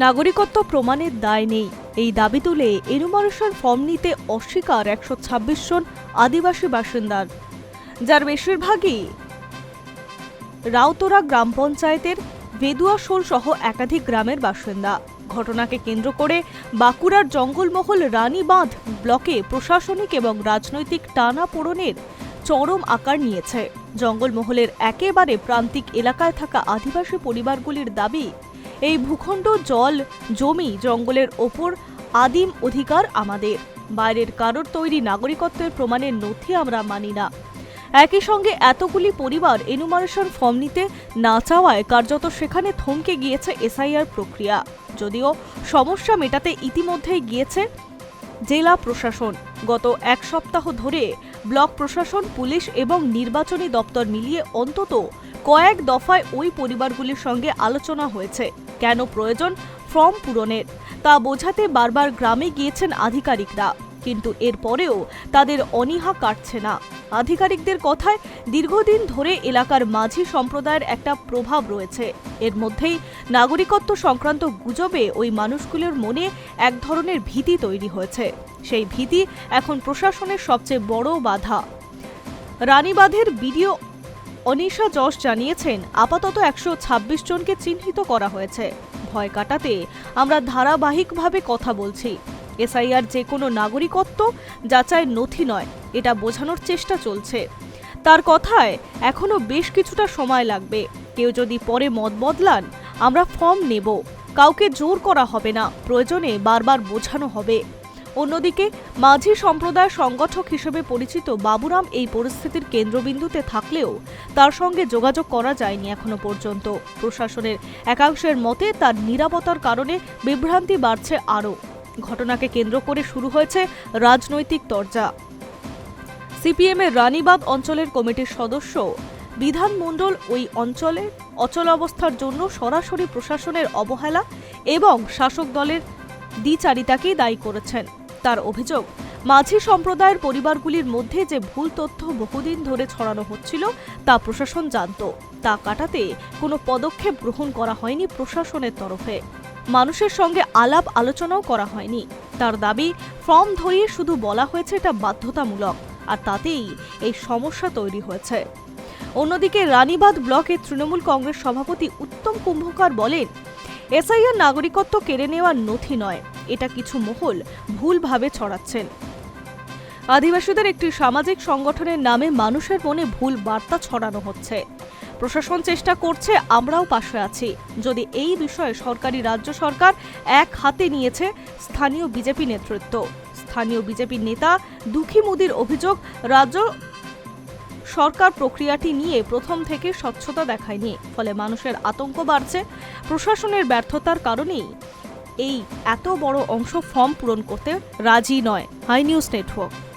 নাগরিকত্ব প্রমাণের দায় নেই। এই দাবি তুলে এনুমারেশন ফর্ম নিতে অস্বীকার একশো ছাব্বিশ জন আদিবাসী বাসিন্দার। যার বেশিরভাগই রাউতরা গ্রাম পঞ্চায়েতের ভেদুয়াশোল সহ একাধিক গ্রামের বাসিন্দা। ঘটনাকে কেন্দ্র করে বাঁকুড়ার জঙ্গলমহল রানীবাঁধ ব্লকে প্রশাসনিক এবং রাজনৈতিক টানা পোড়নের চরম আকার নিয়েছে। জঙ্গলমহলের একেবারে প্রান্তিক এলাকায় থাকা আদিবাসী পরিবারগুলির দাবি এই ভূখণ্ড জল, জমি, জঙ্গলের ওপর আদিম অধিকার আমাদের। বাইরের কারোর তৈরি নাগরিকত্বের প্রমাণের নথি আমরা মানি না। একই সঙ্গে এতগুলি পরিবার এনুমারেশন ফর্ম নিতে না চাওয়ায় কার্যত সেখানে থমকে গিয়েছে এসআইআর প্রক্রিয়া। যদিও সমস্যা মেটাতে ইতিমধ্যেই গিয়েছে জেলা প্রশাসন। গত এক সপ্তাহ ধরে ব্লক প্রশাসন, পুলিশ এবং নির্বাচনী দপ্তর মিলিয়ে অন্তত কয়েক দফায় ওই পরিবারগুলির সঙ্গে আলোচনা হয়েছে। কেন প্রয়োজন? ফর্ম পূরণের। তা বোঝাতে বারবার গ্রামে গিয়েছেন আধিকারিকরা। কিন্তু এরপরেও তাদের অনীহা কাটছে না। আধিকারিকদের কথায় দীর্ঘদিন ধরে এলাকার মাঝি সম্প্রদায়ের একটা প্রভাব রয়েছে। এর মধ্যেই নাগরিকত্ব সংক্রান্ত গুজবে ওই মানুষগুলোর মনে এক ধরনের ভীতি তৈরি হয়েছে। সেই ভীতি এখন প্রশাসনের সবচেয়ে বড় বাধা। রানীবাঁধের বিডিও অনিশা যশ জানিয়েছেন, আপাতত একশো ছাব্বিশ জনকে চিহ্নিত করা হয়েছে। ভয় কাটাতে আমরা ধারাবাহিকভাবে কথা বলছি। এসআইআর যে কোনো নাগরিকত্ব যাচাই নথি নয়, এটা বোঝানোর চেষ্টা চলছে। তার কথায় এখনও বেশ কিছুটা সময় লাগবে। কেউ যদি পরে মত বদলান, আমরা ফর্ম নেব। কাউকে জোর করা হবে না। প্রয়োজনে বারবার বোঝানো হবে। অন্যদিকে, মাঝি সম্প্রদায় সংগঠক হিসেবে পরিচিত বাবুরাম এই পরিস্থিতির কেন্দ্রবিন্দুতে থাকলেও তার সঙ্গে যোগাযোগ করা যায়নি এখনও পর্যন্ত। প্রশাসনের একাংশের মতে তার নিরাপত্তার কারণে বিভ্রান্তি বাড়ছে আরও। ঘটনাকে কেন্দ্র করে শুরু হয়েছে রাজনৈতিক তরজা। সিপিএমের রানীবাগ অঞ্চলের কমিটির সদস্য বিধানমণ্ডল ওই অঞ্চলের অচল অবস্থার জন্য সরাসরি প্রশাসনের অবহেলা এবং শাসক দলের দ্বিচারিতাকেই দায়ী করেছেন। তার অভিযোগ। মাঝি সম্প্রদায়ের পরিবারগুলির মধ্যে যে ভুল তথ্য বহুদিন ধরে ছড়ানো হচ্ছিল, তা প্রশাসন জানত। তা কাটাতে কোনো পদক্ষেপ গ্রহণ করা হয়নি প্রশাসনের তরফে। মানুষের সঙ্গে আলাপ আলোচনাও করা হয়নি। তার দাবি, ফর্ম ধরিয়ে শুধু বলা হয়েছে এটা বাধ্যতামূলক, আর তাতেই এই সমস্যা তৈরি হয়েছে। অন্যদিকে রানীবাঁধ ব্লকের তৃণমূল কংগ্রেস সভাপতি উত্তম কুম্ভকার বলেন, এসআইআর নাগরিকত্ব কেড়ে নেওয়ার নথি নয়। এটা কিছু মহল ভুলভাবে ছড়াচ্ছেন। আদিবাসীদের একটি সামাজিক সংগঠনের নামে মানুষের মনে ভুল বার্তা ছড়ানো হচ্ছে। প্রশাসন চেষ্টা করছে, আমরাও পাশে আছি। যদি এই বিষয়ে সরকারি রাজ্য সরকার এক হাতে নিয়েছে, স্থানীয় বিজেপি নেতৃত্ব। স্থানীয় বিজেপি নেতা দুঃখী মোদির অভিযোগ, রাজ্য সরকার প্রক্রিয়াটি নিয়ে প্রথম থেকে স্বচ্ছতা দেখায়নি। ফলে মানুষের আতঙ্ক বাড়ছে, প্রশাসনের ব্যর্থতার কারণেই। এই এত বড় অংশ ফর্ম পূরণ করতে রাজি নয়। High news network